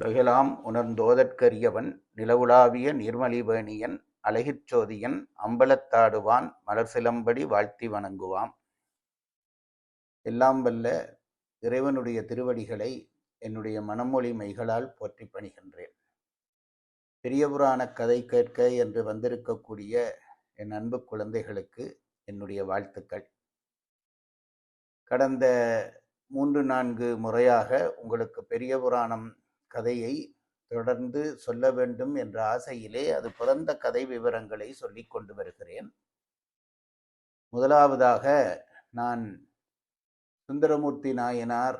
உலகெலாம் உணர்ந்தோதற்கரியவன் நிலவுலாவிய நீர்மலிவேணியன் அழகிற் அம்பலத்தாடுவான் மலர்சிலம்படி வாழ்த்தி வணங்குவாம். எல்லாம் வல்ல இறைவனுடைய திருவடிகளை என்னுடைய மனமொழி மைகளால் போற்றி பணிகின்றேன். பெரிய புராண கதை கேட்க என்று வந்திருக்கக்கூடிய என் அன்பு குழந்தைகளுக்கு என்னுடைய வாழ்த்துக்கள். கடந்த மூன்று நான்கு முறையாக உங்களுக்கு பெரிய புராணம் கதையை தொடர்ந்து சொல்ல வேண்டும் என்ற ஆசையிலே அது பிறந்த கதை விவரங்களை சொல்லிக் கொண்டு வருகிறேன். முதலாவதாக நான் சுந்தரமூர்த்தி நாயனார்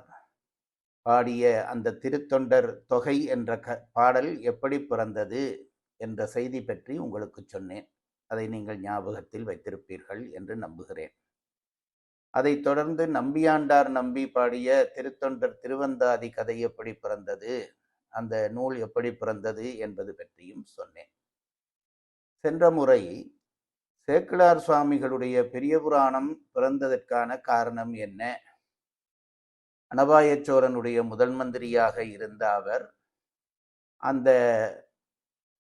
பாடிய அந்த திருத்தொண்டர் தொகை என்ற க பாடல் எப்படி பிறந்தது என்ற செய்தி பற்றி உங்களுக்கு சொன்னேன். அதை நீங்கள் ஞாபகத்தில் வைத்திருப்பீர்கள் என்று நம்புகிறேன். அதைத் தொடர்ந்து நம்பியாண்டார் நம்பி பாடிய திருத்தொண்டர் திருவந்தாதி கதை எப்படி பிறந்தது அந்த நூல் எப்படி பிறந்தது என்பது பற்றியும் சொன்னேன். சென்ற முறை சேக்கிழார் சுவாமிகளுடைய பெரிய புராணம் பிறந்ததற்கான காரணம் என்ன? அனபாயச்சோரனுடைய முதல் மந்திரியாக இருந்த அவர் அந்த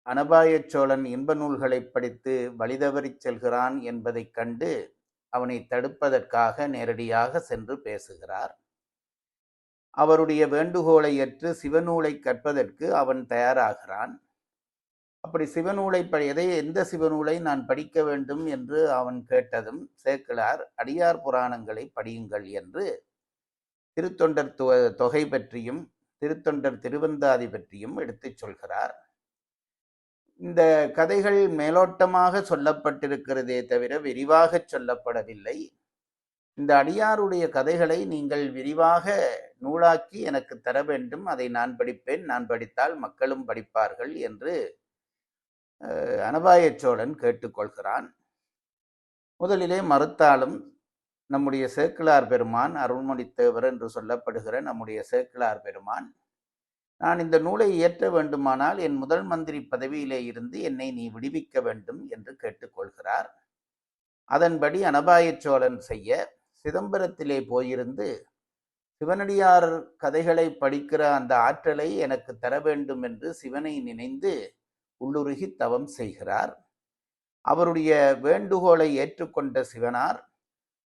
அனபாயச்சோழன் இன்ப நூல்களை படித்து வழிதவறிச் செல்கிறான் என்பதைக் கண்டு அவனை தடுப்பதற்காக நேரடியாக சென்று பேசுகிறார். அவருடைய வேண்டுகோளை ஏற்று சிவநூலை கற்பதற்கு அவன் தயாராகிறான். அப்படி சிவநூலை ப எதை எந்த சிவநூலை நான் படிக்க வேண்டும் என்று அவன் கேட்டதும் சேக்கிழார் அடியார் புராணங்களை படியுங்கள் என்று திருத்தொண்டர் தொகை பற்றியும் திருத்தொண்டர் திருவந்தாதி பற்றியும் எடுத்துச் சொல்கிறார். இந்த கதைகள் மேலோட்டமாக சொல்லப்பட்டிருக்கிறதே தவிர விரிவாக சொல்லப்படவில்லை. இந்த அடியாருடைய கதைகளை நீங்கள் விரிவாக நூலாக்கி எனக்கு தர வேண்டும். அதை நான் படிப்பேன். நான் படித்தால் மக்களும் படிப்பார்கள் என்று அனபாய சோழன் கேட்டுக்கொள்கிறான். முதலிலே மறுத்தாலும் நம்முடைய சேக்கிழார் பெருமான் அருள்மொழித்தேவர் என்று சொல்லப்படுகிற நம்முடைய சேக்கிழார் பெருமான் நான் இந்த நூலை இயற்ற வேண்டுமானால் என் முதல் மந்திரி பதவியிலே இருந்து என்னை நீ விடுவிக்க வேண்டும் என்று கேட்டுக்கொள்கிறார். அதன்படி அனபாய சோழன் செய்ய சிதம்பரத்திலே போயிருந்து சிவனடியார் கதைகளை படிக்கிற அந்த ஆற்றலை எனக்கு தர வேண்டும் என்று சிவனை நினைந்து உள்ளுருகி தவம் செய்கிறார். அவருடைய வேண்டுகோளை ஏற்றுக்கொண்ட சிவனார்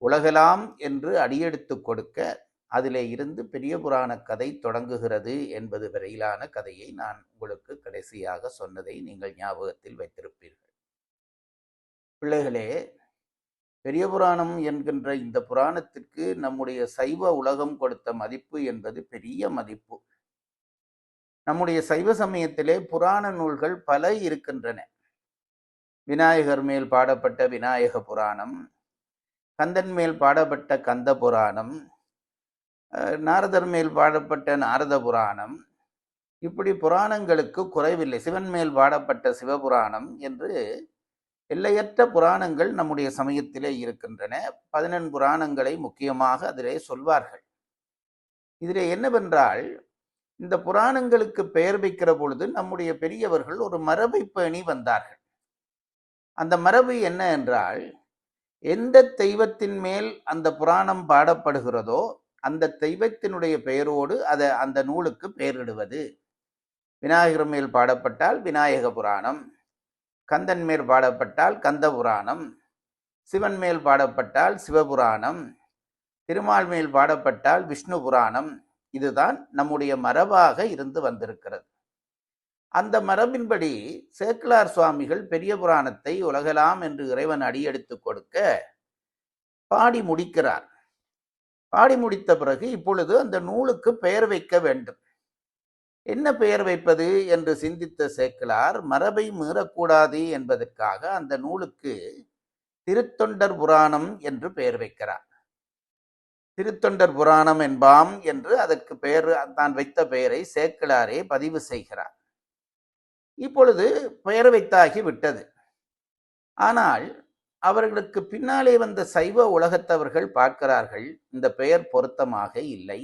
உலகலாம் என்று அடியெடுத்து கொடுக்க அதிலே இருந்து பெரிய புராண கதை தொடங்குகிறது என்பது வரையிலான கதையை நான் உங்களுக்கு கடைசியாக சொன்னதை நீங்கள் ஞாபகத்தில் வைத்திருப்பீர்கள். பிள்ளைகளே பெரிய புராணம் என்கின்ற இந்த புராணத்திற்கு நம்முடைய சைவ உலகம் கொடுத்த மதிப்பு என்பது பெரிய மதிப்பு. நம்முடைய சைவ சமயத்திலே புராண நூல்கள் பல இருக்கின்றன. விநாயகர் மேல் பாடப்பட்ட விநாயக புராணம் கந்தன் மேல் பாடப்பட்ட கந்த புராணம் நாரதர் மேல் பாடப்பட்ட நாரத புராணம். இப்படி புராணங்களுக்கு குறைவில்லை. சிவன் மேல் பாடப்பட்ட சிவபுராணம் என்று எல்லையற்ற புராணங்கள் நம்முடைய சமயத்திலே இருக்கின்றன. பதினெண் புராணங்களை முக்கியமாக அதிலே சொல்வார்கள். இதிலே என்னவென்றால் இந்த புராணங்களுக்கு பெயர் வைக்கிற பொழுது நம்முடைய பெரியவர்கள் ஒரு மரபை பேணி வந்தார்கள். அந்த மரபு என்ன என்றால் எந்த தெய்வத்தின் மேல் அந்த புராணம் பாடப்படுகிறதோ அந்த தெய்வத்தினுடைய பெயரோடு அதை அந்த நூலுக்கு பெயரிடுவது. விநாயகர் மேல் பாடப்பட்டால் விநாயக புராணம். கந்தன் மேல் பாடப்பட்டால் கந்த புராணம் சிவன் மேல் பாடப்பட்டால் சிவபுராணம் திருமால் மேல் பாடப்பட்டால் விஷ்ணு புராணம். இதுதான் நம்முடைய மரபாக இருந்து வந்திருக்கிறது. அந்த மரபின்படி சேக்கிலார் சுவாமிகள் பெரிய புராணத்தை உலகலாம் என்று இறைவன் அடியெடுத்து கொடுக்க பாடி முடிக்கிறார். பாடி முடித்த பிறகு இப்பொழுது அந்த நூலுக்கு பெயர் வைக்க வேண்டும். என்ன பெயர் வைப்பது என்று சிந்தித்த சேக்கிலார் மரபை மீறக்கூடாது என்பதற்காக அந்த நூலுக்கு திருத்தொண்டர் புராணம் என்று பெயர் வைக்கிறார். திருத்தொண்டர் புராணம் என்பாம் என்று அதற்கு பெயர் தான் வைத்த பெயரை சேக்கிலாரே பதிவு செய்கிறார். இப்பொழுது பெயர் வைத்தாகி விட்டது. ஆனால் அவர்களுக்கு பின்னாலே வந்த சைவ உலகத்தவர்கள் பார்க்கிறார்கள் இந்த பெயர் பொருத்தமாக இல்லை.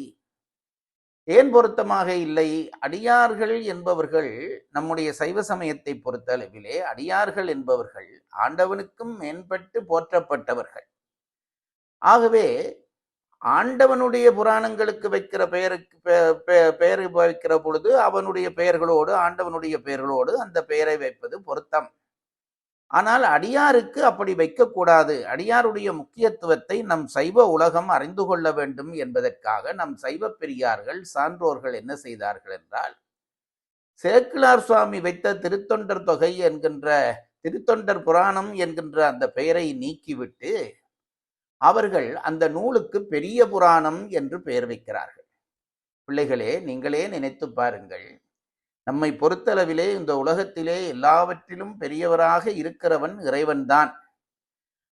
ஏன் பொருத்தமாக இல்லை? அடியார்கள் என்பவர்கள் நம்முடைய சைவ சமயத்தை பொறுத்த அளவிலே அடியார்கள் என்பவர்கள் ஆண்டவனுக்கும் மேம்பட்டு போற்றப்பட்டவர்கள். ஆகவே ஆண்டவனுடைய புராணங்களுக்கு வைக்கிற பெயருக்கு பெ- பெ- பெயர் வைக்கிற பொழுது அவனுடைய பெயர்களோடு ஆண்டவனுடைய பெயர்களோடு அந்த பெயரை வைப்பது பொருத்தம். ஆனால் அடியாருக்கு அப்படி வைக்கக்கூடாது. அடியாருடைய முக்கியத்துவத்தை நம் சைவ உலகம் அறிந்து கொள்ள வேண்டும் என்பதற்காக நம் சைவ பெரியார்கள் சான்றோர்கள் என்ன செய்தார்கள் என்றால் சேக்கிலார் சுவாமி வைத்த திருத்தொண்டர் தொகை என்கின்ற திருத்தொண்டர் புராணம் என்கின்ற அந்த பெயரை நீக்கிவிட்டு அவர்கள் அந்த நூலுக்கு பெரிய புராணம் என்று பெயர் வைக்கிறார்கள். பிள்ளைகளே நீங்களே நினைத்து பாருங்கள். நம்மை பொறுத்தளவிலே இந்த உலகத்திலே எல்லாவற்றிலும் பெரியவராக இருக்கிறவன் இறைவன்தான்.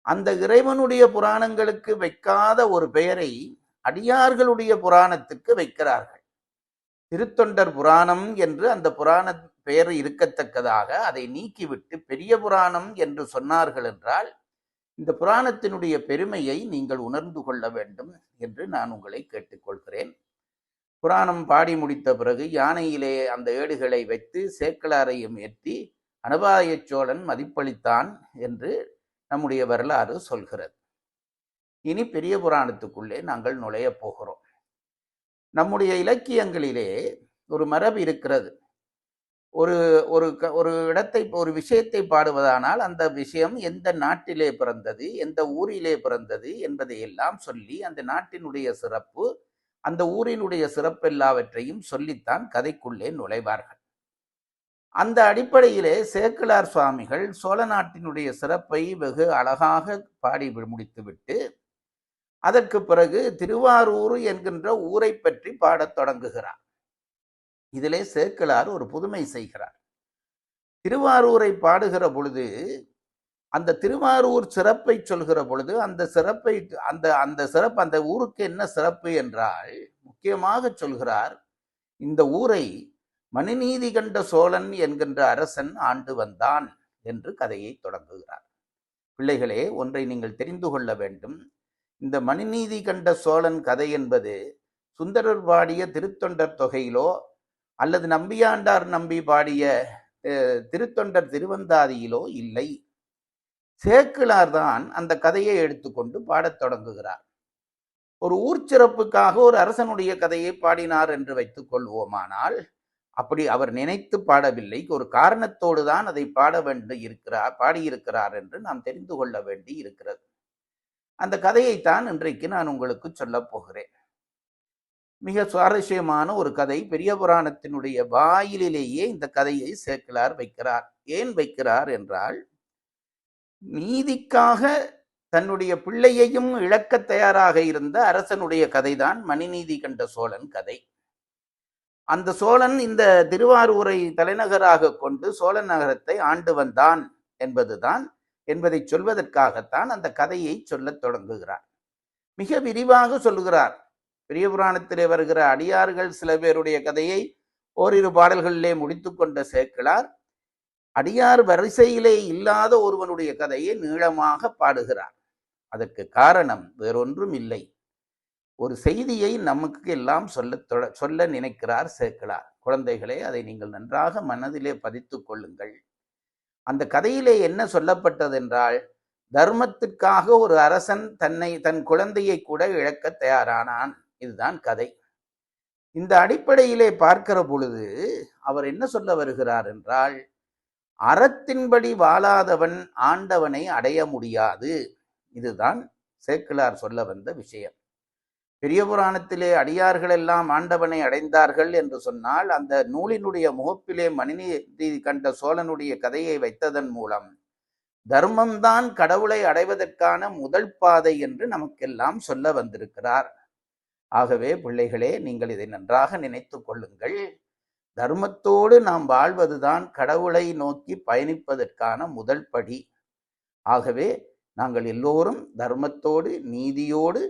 அந்த இறைவனுடைய புராணங்களுக்கு வைக்காத ஒரு பெயரை அடியார்களுடைய புராணத்துக்கு வைக்கிறார்கள். திருத்தொண்டர் புராணம் என்று அந்த புராண பெயர் இருக்கத்தக்கதாக அதை நீக்கிவிட்டு பெரிய புராணம் என்று சொன்னார்கள் என்றால் இந்த புராணத்தினுடைய பெருமையை நீங்கள் உணர்ந்து கொள்ள வேண்டும் என்று நான் உங்களை கேட்டுக்கொள்கிறேன். புராணம் பாடி முடித்த பிறகு யானையிலே அந்த ஏடுகளை வைத்து சேக்கலாரையும் ஏற்றி அனுபாய சோழன் மதிப்பளித்தான் என்று நம்முடைய வரலாறு சொல்கிறது. இனி பெரிய புராணத்துக்குள்ளே நாங்கள் நுழையப் போகிறோம். நம்முடைய இலக்கியங்களிலே ஒரு மரபு இருக்கிறது. ஒரு ஒரு க- ஒரு இடத்தை ஒரு விஷயத்தை பாடுவதானால் அந்த விஷயம் எந்த நாட்டிலே பிறந்தது எந்த ஊரிலே பிறந்தது என்பதை எல்லாம் சொல்லி அந்த நாட்டினுடைய சிறப்பு அந்த ஊரினுடைய சிறப்பெல்லாவற்றையும் சொல்லித்தான் கதைக்குள்ளே நுழைவார்கள். அந்த அடிப்படையிலே சேக்கிலார் சுவாமிகள் சோழ நாட்டினுடைய சிறப்பை வெகு அழகாக பாடி முடித்துவிட்டு அதற்கு பிறகு திருவாரூர் என்கின்ற ஊரை பற்றி பாடத் தொடங்குகிறார். இதிலே சேக்கிலார் ஒரு புதுமை செய்கிறார். திருவாரூரை பாடுகிற பொழுது அந்த திருவாரூர் சிறப்பை சொல்கிற பொழுது அந்த சிறப்பை அந்த அந்த சிறப்பு அந்த ஊருக்கு என்ன சிறப்பு என்றால் முக்கியமாக சொல்கிறார் இந்த ஊரை மணிநீதி கண்ட சோழன் என்கின்ற அரசன் ஆண்டு வந்தான் என்று கதையை தொடங்குகிறார். பிள்ளைகளே ஒன்றை நீங்கள் தெரிந்து கொள்ள வேண்டும். இந்த மணிநீதி கண்ட சோழன் கதை என்பது சுந்தரர் பாடிய திருத்தொண்டர் தொகையிலோ அல்லது நம்பியாண்டார் நம்பி பாடிய திருத்தொண்டர் திருவந்தாதியிலோ இல்லை. சேக்கிழார் தான் அந்த கதையை எடுத்துக்கொண்டு பாடத் தொடங்குகிறார். ஒரு ஊர் சிறப்புக்காக ஒரு அரசனுடைய கதையை பாடினார் என்று வைத்துக் கொள்வோமானால் அப்படி அவர் நினைத்து பாடவில்லை. ஒரு காரணத்தோடு தான் அதை பாட வேண்டி இருக்கிறார் பாடியிருக்கிறார் என்று நாம் தெரிந்து கொள்ள வேண்டி இருக்கிறது. அந்த கதையைத்தான் இன்றைக்கு நான் உங்களுக்கு சொல்லப் போகிறேன். மிக சுவாரஸ்யமான ஒரு கதை. பெரிய புராணத்தினுடைய வாயிலிலேயே இந்த கதையை சேக்கிலார் வைக்கிறார். ஏன் வைக்கிறார் என்றால் நீதிக்காக தன்னுடைய பிள்ளையையும் இழக்க தயாராக இருந்த அரசனுடைய கதைதான் மணிநீதி கண்ட சோழன் கதை. அந்த சோழன் இந்த திருவாரூரை தலைநகராக கொண்டு சோழ நகரத்தை ஆண்டு வந்தான் என்பதுதான் என்பதை சொல்வதற்காகத்தான் அந்த கதையை சொல்லத் தொடங்குகிறார். மிக விரிவாக சொல்லுகிறார். பெரிய புராணத்திலே வருகிற அடியார்கள் சில பேருடைய கதையை ஓரிரு பாடல்களிலே முடித்துக்கொண்ட சேக்கிழார். அடியார் வரிசையிலே இல்லாத ஒருவனுடைய கதையை நீளமாக பாடுகிறார். அதற்கு காரணம் வேறொன்றும் இல்லை. ஒரு செய்தியை நமக்கு எல்லாம் சொல்ல தொட சொல்ல நினைக்கிறார் சேக்கிழார் குழந்தைகளே அதை நீங்கள் நன்றாக மனதிலே பதித்துக் கொள்ளுங்கள். அந்த கதையிலே என்ன சொல்லப்பட்டதென்றால் தர்மத்துக்காக தர்மத்திற்காக ஒரு அரசன் தன்னை தன் குழந்தையை கூட இழக்க தயாரானான். இதுதான் கதை. இந்த அடிப்படையிலே பார்க்கிற பொழுது அவர் என்ன சொல்ல வருகிறார் என்றால் அறத்தின்படி வாழாதவன் ஆண்டவனை அடைய முடியாது. இதுதான் சேக்கிழார் சொல்ல வந்த விஷயம். பெரிய புராணத்திலே அடியார்கள் எல்லாம் ஆண்டவனை அடைந்தார்கள் என்று சொன்னால் அந்த நூலினுடைய முகப்பிலே மணிநீதி கண்ட சோழனுடைய கதையை வைத்ததன் மூலம் தர்மம்தான் கடவுளை அடைவதற்கான முதல் பாதை என்று நமக்கெல்லாம் சொல்ல வந்திருக்கிறார். ஆகவே பிள்ளைகளே நீங்கள் இதை நன்றாக நினைத்து கொள்ளுங்கள். தர்மத்தோடு நாம் வாழ்வதுதான் கடவுளை நோக்கி பயணிப்பதற்கான முதல் படி. ஆகவே நாங்கள் எல்லோரும் தர்மத்தோடு நீதியோடு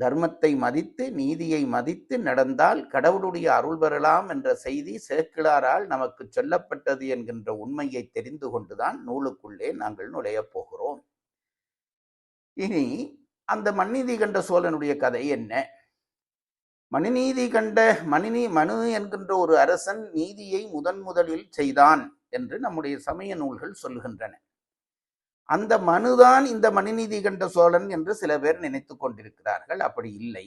தர்மத்தை மதித்து நீதியை மதித்து நடந்தால் கடவுளுடைய அருள் பெறலாம் என்ற செய்தி சேக்கிழாரால் நமக்கு சொல்லப்பட்டது என்கின்ற உண்மையை தெரிந்து கொண்டுதான் நூலுக்குள்ளே நாங்கள் நுழையப் போகிறோம். இனி அந்த மன்னிதி கண்ட சோழனுடைய கதை என்ன? மணிநீதி கண்ட மணிநீ மனு என்கின்ற ஒரு அரசன் நீதியை முதன் முதலில் செய்தான் என்று நம்முடைய சமய நூல்கள் சொல்கின்றன அந்த மனுதான் இந்த மனுநீதி கண்ட சோழன் என்று சில பேர் நினைத்து கொண்டிருக்கிறார்கள். அப்படி இல்லை.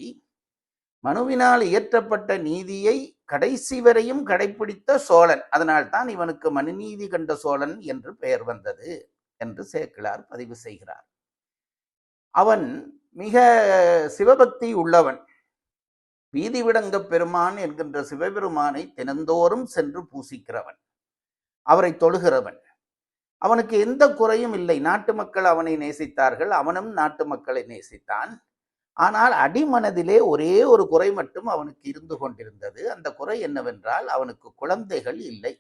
மனுவினால் இயற்றப்பட்ட நீதியை கடைசி வரையும் கடைபிடித்த சோழன். அதனால்தான் இவனுக்கு மனுநீதி கண்ட சோழன் என்று பெயர் வந்தது என்று சேக்கிழார் பதிவு செய்கிறார். அவன் மிக சிவபக்தி உள்ளவன். வீதிவிடங்க பெருமான் என்கின்ற சிவபெருமானை தினந்தோறும் சென்று பூசிக்கிறவன். அவரை தொழுகிறவன். அவனுக்கு எந்த குறையும் இல்லை. நாட்டு மக்கள் அவனை நேசித்தார்கள். அவனும் நாட்டு மக்களை நேசித்தான். ஆனால் அடிமனதிலே ஒரே ஒரு குறை மட்டும் அவனுக்கு இருந்து கொண்டிருந்தது. அந்த குறை என்னவென்றால் அவனுக்கு குழந்தைகள் இல்லை.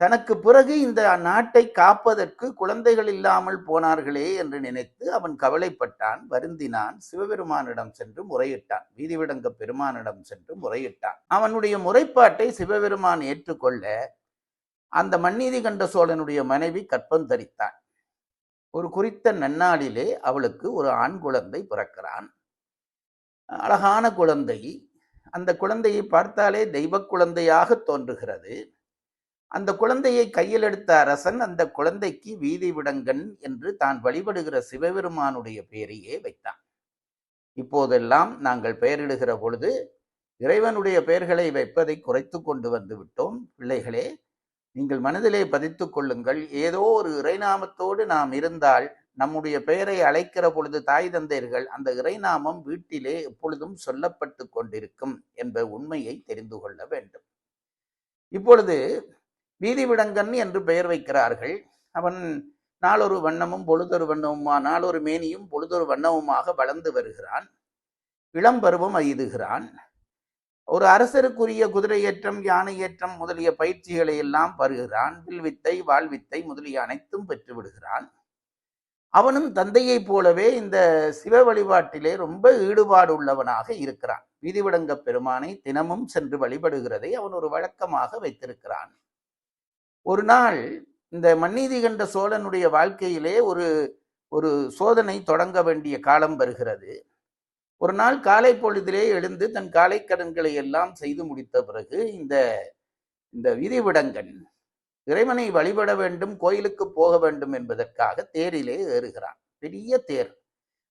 தனக்கு பிறகு இந்த நாட்டை காப்பதற்கு குழந்தைகள் இல்லாமல் போனார்களே என்று நினைத்து அவன் கவலைப்பட்டான். வருந்தினான். சிவபெருமானிடம் சென்று முறையிட்டான். வீதிவிடங்க பெருமானிடம் சென்று முறையிட்டான். அவனுடைய முறைப்பாட்டை சிவபெருமான் ஏற்றுக்கொள்ள அந்த மன்னிதி கண்ட சோழனுடைய மனைவி கற்பம் தரித்தான் ஒரு குறித்த நன்னாளிலே அவளுக்கு ஒரு ஆண் குழந்தை பிறக்கிறான். அழகான குழந்தை. அந்த குழந்தையை பார்த்தாலே தெய்வ குழந்தையாக தோன்றுகிறது. அந்த குழந்தையை கையில் எடுத்த அரசன் அந்த குழந்தைக்கு வீதி விடங்கன் என்று தான் வழிபடுகிற சிவபெருமானுடைய பெயரையே வைத்தான். இப்போதெல்லாம் நாங்கள் பெயரிடுகிற பொழுது இறைவனுடைய பெயர்களை வைப்பதை குறைத்து கொண்டு வந்து விட்டோம். பிள்ளைகளே நீங்கள் மனதிலே பதித்துக் கொள்ளுங்கள். ஏதோ ஒரு இறைநாமத்தோடு நாம் இருந்தால் நம்முடைய பெயரை அழைக்கிற பொழுது தாய் தந்தையர்கள் அந்த இறைநாமம் வீட்டிலே எப்பொழுதும் சொல்லப்பட்டு கொண்டிருக்கும் என்ற உண்மையை தெரிந்து கொள்ள வேண்டும். இப்பொழுது வீதிவிடங்கன் என்று பெயர் வைக்கிறார்கள். அவன் நாளொரு வண்ணமும் பொழுதொரு வண்ணமுமா நாளொரு மேனியும் பொழுதொரு வண்ணமுமாக வளர்ந்து வருகிறான். இளம் பருவம் எய்துகிறான் ஒரு அரசருக்குரிய குதிரையேற்றம் யானையேற்றம் முதலிய பயிற்சிகளை எல்லாம் பருகிறான். வில்வித்தை வாழ்வித்தை முதலிய அனைத்தும் பெற்று விடுகிறான். அவனும் தந்தையைப் போலவே இந்த சிவ வழிபாட்டிலே ரொம்ப ஈடுபாடு உள்ளவனாக இருக்கிறான். விதிவிடங்க பெருமானை தினமும் சென்று வழிபடுகிறதை அவன் ஒரு வழக்கமாக வைத்திருக்கிறான். ஒரு நாள் இந்த மன்னீதி கண்ட சோழனுடைய வாழ்க்கையிலே ஒரு ஒரு சோதனை தொடங்க வேண்டிய காலம் வருகிறது. ஒரு நாள் காலை பொழுதிலே எழுந்து தன் காலை கடன்களை எல்லாம் செய்து முடித்த பிறகு இந்த இந்த விதிவிடங்கன் இறைவனை வழிபட வேண்டும் கோயிலுக்கு போக வேண்டும் என்பதற்காக தேரிலே ஏறுகிறான். பெரிய தேர்.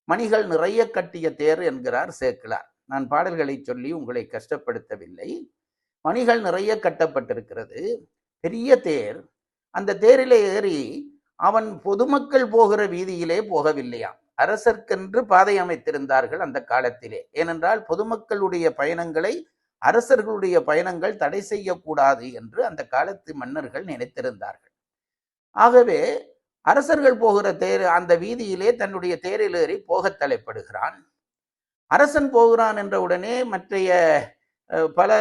மணிகள் நிறைய கட்டிய தேர் என்கிறார் சேக்கிழார். நான் பாடல்களை சொல்லி உங்களை கஷ்டப்படுத்தவில்லை. மணிகள் நிறைய கட்டப்பட்டிருக்கிறது. பெரிய தேர். அந்த தேரிலே ஏறி அவன் பொதுமக்கள் போகிற வீதியிலே போகவில்லையாம். அரசர்க்கென்று பாதை அமைத்திருந்தார்கள் அந்த காலத்திலே. ஏனென்றால் பொதுமக்களுடைய பயணங்களை அரசர்களுடைய பயணங்கள் தடை செய்யக்கூடாது என்று அந்த காலத்து மன்னர்கள் நினைத்திருந்தார்கள். ஆகவே அரசர்கள் போகிற தேர் அந்த வீதியிலே தன்னுடைய தேரில் ஏறி போக தலைப்படுகிறான். அரசன் போகிறான் என்ற உடனே மற்றைய பல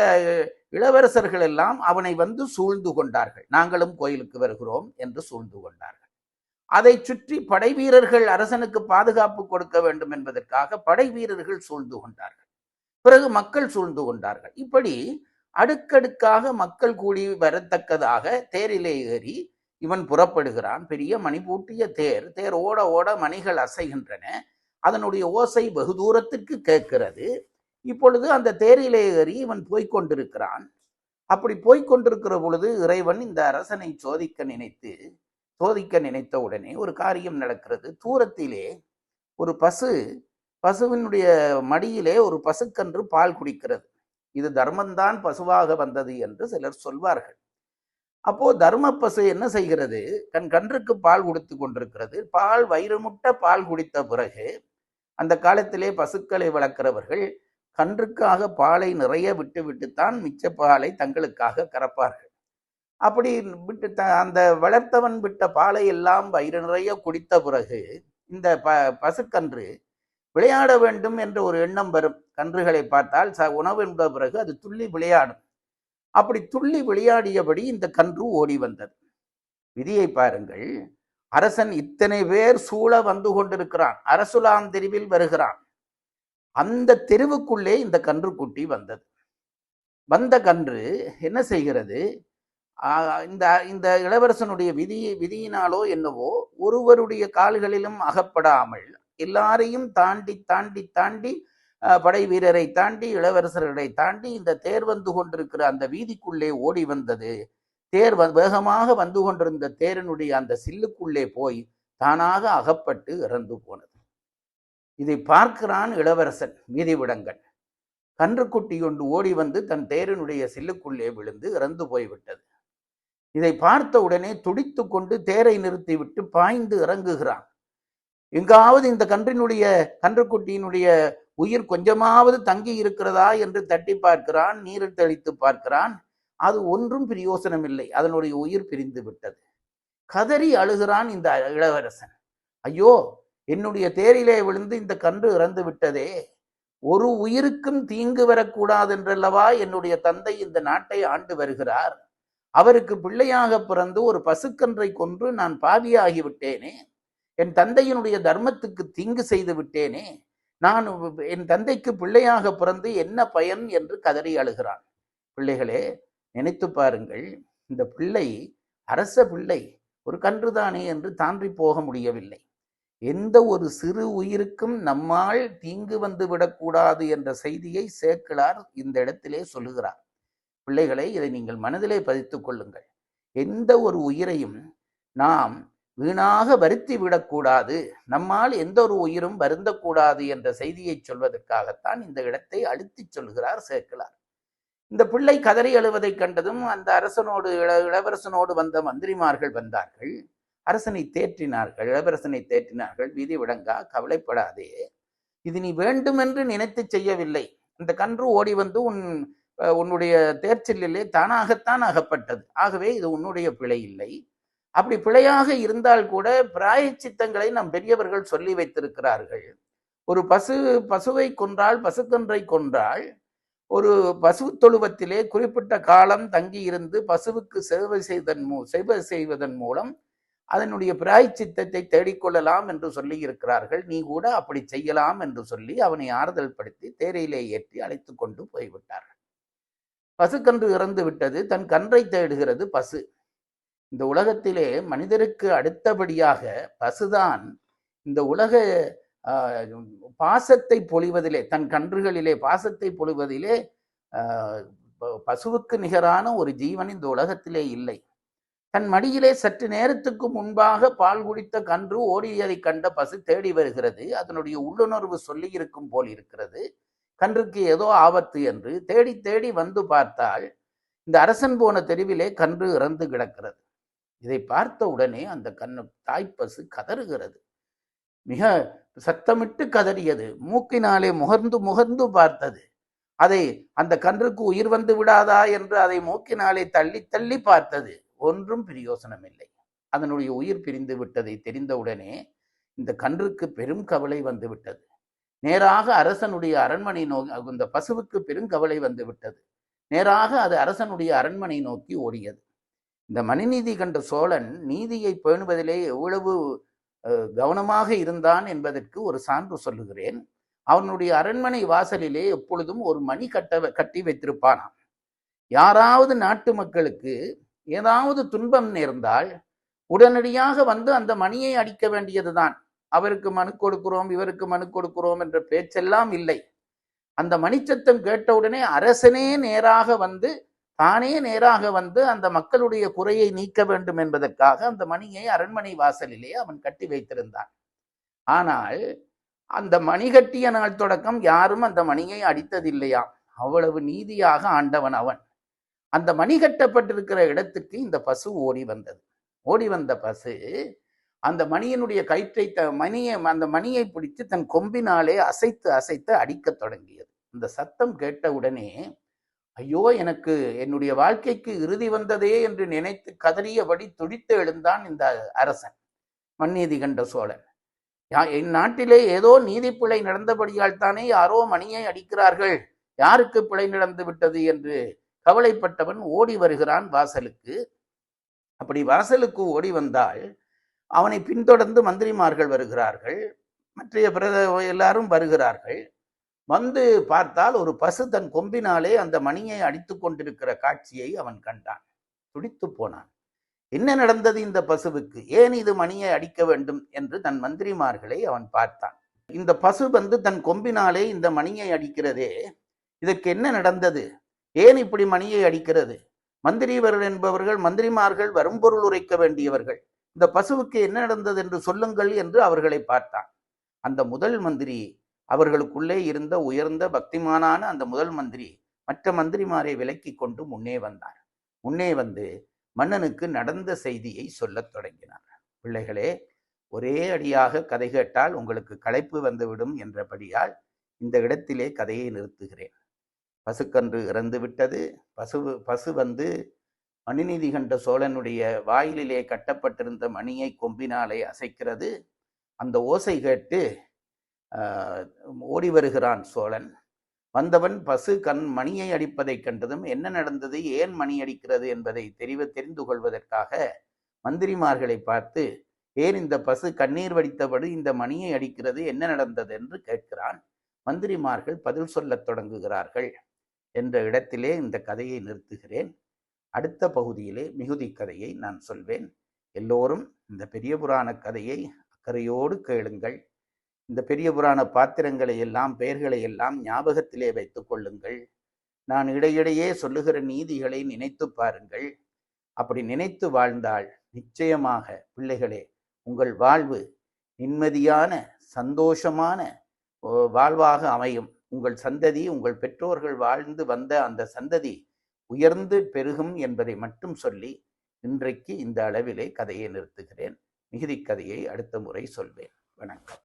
இளவரசர்கள் எல்லாம் அவனை வந்து சூழ்ந்து கொண்டார்கள். நாங்களும் கோயிலுக்கு வருகிறோம் என்று சூழ்ந்து கொண்டார்கள். அதை சுற்றி படை வீரர்கள் அரசனுக்கு பாதுகாப்பு கொடுக்க வேண்டும் என்பதற்காக படை வீரர்கள் சூழ்ந்து கொண்டார்கள். பிறகு மக்கள் சூழ்ந்து கொண்டார்கள். இப்படி அடுக்கடுக்காக மக்கள் கூடி வரத்தக்கதாக தேரிலே ஏறி இவன் புறப்படுகிறான். பெரிய மணிபூட்டிய தேர் தேர் ஓட ஓட மணிகள் அசைகின்றன. அதனுடைய ஓசை வெகு தூரத்திற்கு கேட்கிறது. இப்பொழுது அந்த தேரிலே ஏறி இவன் போய்கொண்டிருக்கிறான் அப்படி போய்கொண்டிருக்கிற பொழுது இறைவன் இந்த அரசனை சோதிக்க நினைத்து சோதிக்க நினைத்த உடனே ஒரு காரியம் நடக்கிறது. தூரத்திலே ஒரு பசு பசுவினுடைய மடியிலே ஒரு பசுக்கன்று பால் குடிக்கிறது. இது தர்மந்தான் பசுவாக வந்தது என்று சிலர் சொல்வார்கள். அப்போ தர்ம பசு என்ன செய்கிறது? தன் கன்றுக்கு பால் கொடுத்து கொண்டிருக்கிறது. பால் வயிறுமுட்ட பால் குடித்த பிறகு அந்த காலத்திலே பசுக்களை வளர்க்கிறவர்கள் கன்றுக்காக பாலை நிறைய விட்டு விட்டுத்தான் மிச்ச பாலை தங்களுக்காக கறப்பார்கள். அப்படி விட்டு த அந்த வளர்த்தவன் விட்ட பாலை எல்லாம் வயிறு நிறைய குடித்த பிறகு இந்த ப பசுக்கன்று விளையாட வேண்டும் என்ற ஒரு எண்ணம் வரும். கன்றுகளை பார்த்தால் ச உணவு என்ப பிறகு அது துள்ளி விளையாடும். அப்படி துள்ளி விளையாடியபடி இந்த கன்று ஓடி வந்தது. விதியை பாருங்கள். அரசன் இத்தனை பேர் சூழ வந்து கொண்டிருக்கிறான். அரசுலாந்தெருவில் வருகிறான். அந்த தெருவுக்குள்ளே இந்த கன்றுக்குட்டி வந்தது. வந்த கன்று என்ன செய்கிறது? இந்த இந்த இளவரசனுடைய விதி விதியினாலோ என்னவோ ஒருவருடைய கால்களிலும் அகப்படாமல் எல்லாரையும் தாண்டி தாண்டி தாண்டி படை வீரரை தாண்டி இளவரசர்களை தாண்டி இந்த தேர் வந்து கொண்டிருக்கிற அந்த வீதிக்குள்ளே ஓடி வந்தது. தேர் வ- வேகமாக வந்து கொண்டிருந்த தேரினுடைய அந்த சில்லுக்குள்ளே போய் தானாக அகப்பட்டு இறந்து போனது. இதை பார்க்கிறான் இளவரசன் மீதிவிடங்கன் கன்றுக்குட்டி கொண்டு ஓடி வந்து தன் தேரினுடைய சில்லுக்குள்ளே விழுந்து இறந்து போய்விட்டது. இதை பார்த்த உடனே துடித்து கொண்டு தேரை நிறுத்திவிட்டு பாய்ந்து இறங்குகிறான். எங்காவது இந்த கன்றினுடைய கன்றுக்குட்டியினுடைய உயிர் கொஞ்சமாவது தங்கி இருக்கிறதா என்று தட்டி பார்க்கிறான் நீரில் தெளித்து பார்க்கிறான். அது ஒன்றும் பிரயோசனம் இல்லை அதனுடைய உயிர் பிரிந்து விட்டது. கதறி அழுகிறான் இந்த இளவரசன். ஐயோ என்னுடைய தேரிலே விழுந்து இந்த கன்று இறந்து விட்டதே. ஒரு உயிருக்கும் தீங்கு வரக்கூடாது என்றல்லவா என்னுடைய தந்தை இந்த நாட்டை ஆண்டு வருகிறார். அவருக்கு பிள்ளையாக பிறந்து ஒரு பசுக்கன்றை கொன்று நான் பாவியாகி விட்டேனே. என் தந்தையினுடைய தர்மத்துக்கு தீங்கு செய்து விட்டேனே. நான் என் தந்தைக்கு பிள்ளையாக பிறந்து என்ன பயன் என்று கதறி அழுகிறான். பிள்ளைகளே நினைத்து பாருங்கள் இந்த பிள்ளை அரச பிள்ளை ஒரு கன்றுதானே என்று தாண்டி போக முடியவில்லை. எந்த ஒரு சிறு உயிருக்கும் நம்மால் தீங்கு வந்து விடக்கூடாது என்ற செய்தியை சேக்கிழார் இந்த இடத்திலே சொல்லுகிறார். பிள்ளைகளை இதை நீங்கள் மனதிலே பதித்துக் கொள்ளுங்கள். எந்த ஒரு உயிரையும் நாம் வீணாக வருத்தி விடக்கூடாது. நம்மால் எந்த ஒரு உயிரும் வருந்தக்கூடாது என்ற செய்தியை சொல்வதற்காகத்தான் இந்த இடத்தை அழுத்திச் சொல்கிறார் சேக்கிழார். இந்த பிள்ளை கதறி எழுவதை கண்டதும் அந்த அரசனோடு இளவரசனோடு வந்த மந்திரிமார்கள் வந்தார்கள். அரசனை தேற்றினார்கள் இளவரசனை தேற்றினார்கள் வீதி விடங்கா கவலைப்படாதே. இது நீ வேண்டுமென்று நினைத்து செய்யவில்லை. அந்த கன்று ஓடி வந்து உன் உன்னுடைய தேர்ச்சலிலே தானாகத்தான் அகப்பட்டது. ஆகவே இது உன்னுடைய பிழை இல்லை. அப்படி பிழையாக இருந்தால் கூட பிராயச்சித்தங்களை நம் பெரியவர்கள் சொல்லி வைத்திருக்கிறார்கள். ஒரு பசு பசுவை கொன்றால் பசுக்கன்றை கொன்றால் ஒரு பசு தொழுவத்திலே குறிப்பிட்ட காலம் தங்கி இருந்து பசுவுக்கு சேவை செய்தன் மூ சேவை செய்வதன் மூலம் அதனுடைய பிராய்ச்சித்தத்தை தேடிக்கொள்ளலாம் என்று சொல்லி இருக்கிறார்கள். நீ கூட அப்படி செய்யலாம் என்று சொல்லி அவனை ஆறுதல் படுத்தி தேரையிலே ஏற்றி அழைத்து கொண்டு போய்விட்டார்கள். பசுக்கன்று இறந்து விட்டது. தன் கன்றை தேடுகிறது பசு. இந்த உலகத்திலே மனிதருக்கு அடுத்தபடியாக பசுதான் இந்த உலக பாசத்தை பொழிவதிலே தன் கன்றுகளிலே பாசத்தை பொழிவதிலே ஆஹ், ப- பசுவுக்கு நிகரான ஒரு ஜீவன் இந்த உலகத்திலே இல்லை. தன் மடியிலே சற்று நேரத்துக்கு முன்பாக பால் குடித்த கன்று ஓடியதை கண்ட பசு தேடி வருகிறது. அதனுடைய உள்ளுணர்வு சொல்லி இருக்கும் போல் இருக்கிறது. கன்றுக்கு ஏதோ ஆபத்து என்று தேடி தேடி வந்து பார்த்தால் இந்த அரசன் போன தெருவிலே கன்று இறந்து கிடக்கிறது. இதை பார்த்த உடனே அந்த கண்ணு தாய்ப்பசு கதறுகிறது. மிக சத்தமிட்டு கதறியது. மூக்கினாலே முகர்ந்து முகர்ந்து பார்த்தது. அதை அந்த கன்றுக்கு உயிர் வந்து விடாதா என்று அதை மூக்கினாலே தள்ளி தள்ளி பார்த்தது. ஒன்றும் பிரயோசனம் இல்லை அதனுடைய உயிர் பிரிந்து விட்டதை தெரிந்தவுடனே இந்த கன்றுக்கு பெரும் கவலை வந்து விட்டது. நேராக அரசனுடைய அரண்மனை நோக்கி இந்த பசுவுக்கு பெரும் கவலை வந்து விட்டது. நேராக அது அரசனுடைய அரண்மனை நோக்கி ஓடியது. இந்த மணிநீதி கண்ட சோழன் நீதியை பேணுவதிலே எவ்வளவு கவனமாக இருந்தான் என்பதற்கு ஒரு சான்று சொல்லுகிறேன். அவனுடைய அரண்மனை வாசலிலே எப்பொழுதும் ஒரு மணி கட்ட கட்டி வைத்திருப்பானாம். யாராவது நாட்டு மக்களுக்கு ஏதாவது துன்பம் நேர்ந்தால் உடனடியாக வந்து அந்த மணியை அடிக்க வேண்டியதுதான். அவருக்கு மனு கொடுக்கிறோம் இவருக்கு மனு கொடுக்கிறோம் என்ற பேச்செல்லாம் இல்லை. அந்த மணிச்சத்தம் கேட்டவுடனே அரசனே நேராக வந்து தானே நேராக வந்து அந்த மக்களுடைய குறையை நீக்க வேண்டும் என்பதற்காக அந்த மணியை அரண்மனை வாசலிலே அவன் கட்டி வைத்திருந்தான். ஆனால் அந்த மணி கட்டிய நாள் தொடக்கம் யாரும் அந்த மணியை அடித்ததில்லையாம். அவ்வளவு நீதியாக ஆண்டவன் அவன். அந்த மணி கட்டப்பட்டிருக்கிற இடத்துக்கு இந்த பசு ஓடி வந்தது. ஓடி வந்த பசு அந்த மணியினுடைய கயிற்றை த மணியை அந்த மணியை பிடித்து தன் கொம்பினாலே அசைத்து அசைத்து அடிக்கத் தொடங்கியது. இந்த சத்தம் கேட்ட உடனே ஐயோ எனக்கு என்னுடைய வாழ்க்கைக்கு இறுதி வந்ததே என்று நினைத்து கதறியபடி துடித்து எழுந்தான் இந்த அரசன் மண்ணீதி கண்ட சோழன். யா- என் நாட்டிலே ஏதோ நீதி பிழை நடந்தபடியால் தானே யாரோ மணியை அடிக்கிறார்கள். யாருக்கு பிழை நடந்து விட்டது என்று கவலைப்பட்டவன் ஓடி வருகிறான் வாசலுக்கு. அப்படி வாசலுக்கு ஓடி வந்தால் அவனை பின்தொடர்ந்து மந்திரிமார்கள் வருகிறார்கள். மற்றைய பிரத எல்லாரும் வருகிறார்கள். வந்து பார்த்தால் ஒரு பசு தன் கொம்பினாலே அந்த மணியை அடித்து கொண்டிருக்கிற காட்சியை அவன் கண்டான். துடித்து போனான். என்ன நடந்தது இந்த பசுவுக்கு? ஏன் இது மணியை அடிக்க வேண்டும்? என்று தன் மந்திரிமார்களை அவன் பார்த்தான். இந்த பசு வந்து தன் கொம்பினாலே இந்த மணியை அடிக்கிறதே. இதற்கு என்ன நடந்தது? ஏன் இப்படி மணியை அடிக்கிறது? மந்திரிவர் என்பவர்கள் மந்திரிமார்கள் வரும்பொருள் உரைக்க வேண்டியவர்கள். இந்த பசுவுக்கு என்ன நடந்தது என்று சொல்லுங்கள் என்று அவர்களை பார்த்தான். அந்த முதல் மந்திரி அவர்களுக்குள்ளே இருந்த உயர்ந்த பக்திமானான அந்த முதல் மந்திரி மற்ற மந்திரிமாரை விலக்கி கொண்டு முன்னே வந்தார். முன்னே வந்து மன்னனுக்கு நடந்த செய்தியை சொல்லத் தொடங்கினார். பிள்ளைகளே ஒரே அடியாக கதை கேட்டால் உங்களுக்கு களைப்பு வந்துவிடும் என்றபடியால் இந்த இடத்திலே கதையை நிறுத்துகிறேன். பசுக்கன்று இறந்து விட்டது. பசு பசு வந்து மணிநீதி கண்ட சோழனுடைய வாயிலிலே கட்டப்பட்டிருந்த மணியை கொம்பினாலே அசைக்கிறது. அந்த ஓசை கேட்டு ஓடி வருகிறான் சோழன். வந்தவன் பசு கண் மணியை அடிப்பதைக் கண்டதும் என்ன நடந்தது? ஏன் மணி அடிக்கிறது என்பதை தெரிவ தெரிந்து கொள்வதற்காக மந்திரிமார்களை பார்த்து ஏன் இந்த பசு கண்ணீர் வடித்தபடி இந்த மணியை அடிக்கிறது? என்ன நடந்தது? என்று கேட்கிறான். மந்திரிமார்கள் பதில் சொல்லத் தொடங்குகிறார்கள். என்ற இடத்திலே இந்த கதையை நிறுத்துகிறேன். அடுத்த பகுதியிலே மிகுதி கதையை நான் சொல்வேன். எல்லோரும் இந்த பெரிய புராண கதையை அக்கறையோடு கேளுங்கள். இந்த பெரிய புராண பாத்திரங்களை எல்லாம் பெயர்களை எல்லாம் ஞாபகத்திலே வைத்து கொள்ளுங்கள். நான் இடையிடையே சொல்லுகிற நீதிகளை நினைத்து பாருங்கள். அப்படி நினைத்து வாழ்ந்தால் நிச்சயமாக பிள்ளைகளே உங்கள் வாழ்வு நிம்மதியான சந்தோஷமான வாழ்வாக அமையும். உங்கள் சந்ததி உங்கள் பெற்றோர்கள் வாழ்ந்து வந்த அந்த சந்ததி உயர்ந்து பெருகும் என்பதை மட்டும் சொல்லி இன்றைக்கு இந்த அளவிலே கதையை நிறுத்துகிறேன். மிகுதி கதையை அடுத்த முறை சொல்வேன். வணக்கம்.